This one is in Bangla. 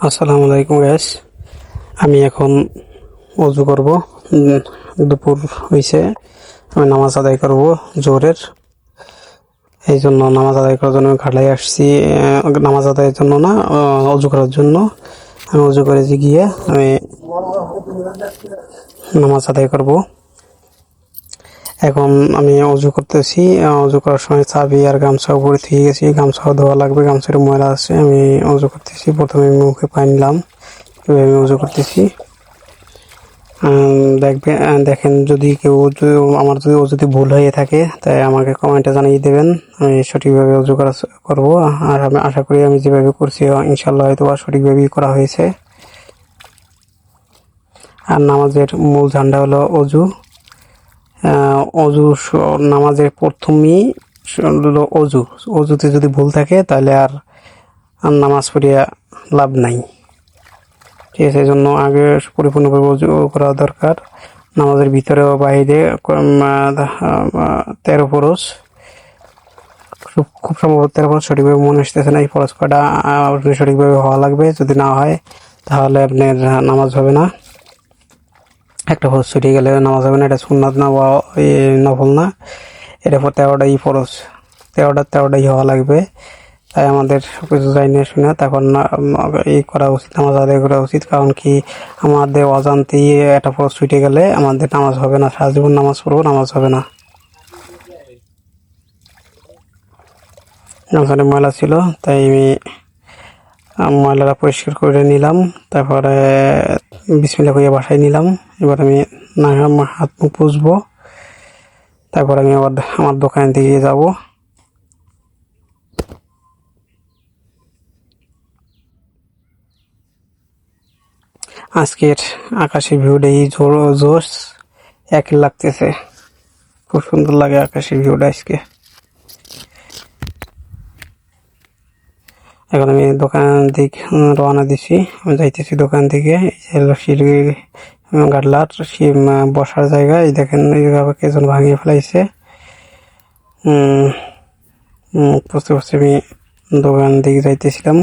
আসসালামু আলাইকুম গ্যাস আমি এখন অজু করব। দুপুর হয়েছে আমি নামাজ আদায় করব জোরের এই জন্য নামাজ আদায় করার জন্য আমি ঘাটায় আসছি নামাজ আদায়ের জন্য না অজু করার জন্য। আমি অজু করেছি গিয়ে আমি নামাজ আদায় করব। এখন আমি অজু করতেছি অজু করার সময় চাবি আর গামছা উপরে থেকে গেছি, গামছাও ধোয়া লাগবে, গামছার ময়লা আছে, আমি অজু করতেছি, প্রথমে মুখে পানি নিলাম, এভাবে আমি অজু করতেছি। দেখবে দেখেন যদি কেউ আমার যদি যদি ভুল হয়ে থাকে, তাই আমাকে কমেন্টে জানিয়ে দেবেন, আমি সঠিকভাবে অজু করা করব, আর আমি আশা করি আমি যেভাবে করছি ইনশাল্লাহ হয়তো বা সঠিকভাবেই করা হয়েছে। আর নামাজের মূল ঝান্ডা হলো অজু। অজু নামাজের প্রথমেই অজু। অজুতে যদি ভুল থাকে, তাহলে আর নামাজ পড়িয়া লাভ নাই। ঠিক আছে জন্য আগে পরিপূর্ণভাবে অজু করা দরকার। নামাজের ভিতরে ও বাইরে তেরো ফরজ। খুব সম্ভবত তেরো ফরজ সঠিকভাবে মনে আসতেছে না, এই ফরজ কটা সঠিকভাবে হওয়া লাগবে। যদি না হয়, তাহলে আপনার নামাজ হবে না। একটা ফরজ ছুটে গেলে নামাজ হবে না, এটা সুন্নাত না বা নফল না। এটা তেরোটাই ফরজ। তেরোটা তেরোটাই হওয়া লাগবে। তাই আমাদের সব কিছু যাই শুনে তখন এই করা উচিত, নামাজ আদায় করা উচিত। কারণ কি আমাদের অজান্তেই একটা ফরজ ছুটে গেলে আমাদের নামাজ হবে না, সারা জীবন নামাজ পড়ব, নামাজ হবে না। গামছাটা ময়লা ছিল, তাই আমি ময়লাটা পরিষ্কার করে নিলাম, তারপরে বিসমিল্লা করে বাসায় নিলাম। এবার আমি না হাত মুখ পুষবো তারপর আমি আবার আমার দোকানের দিকে যাব। আজকের আকাশের ভিউটা এই জোর জোশ, এক লাগতেছে। খুব সুন্দর লাগে আকাশের ভিউটা আজকে। এখন আমি দোকান দিক রওনা দিছি। আমি যাইতেছি দোকান থেকে। হলো সিঁড়ি গাডলার। বসার জায়গা। এই দেখেন, এইভাবে কেজন ভাঙিয়ে ফেলাইছে। বুঝতে পারছি আমি দোকান দিকে যাইতেছিলাম।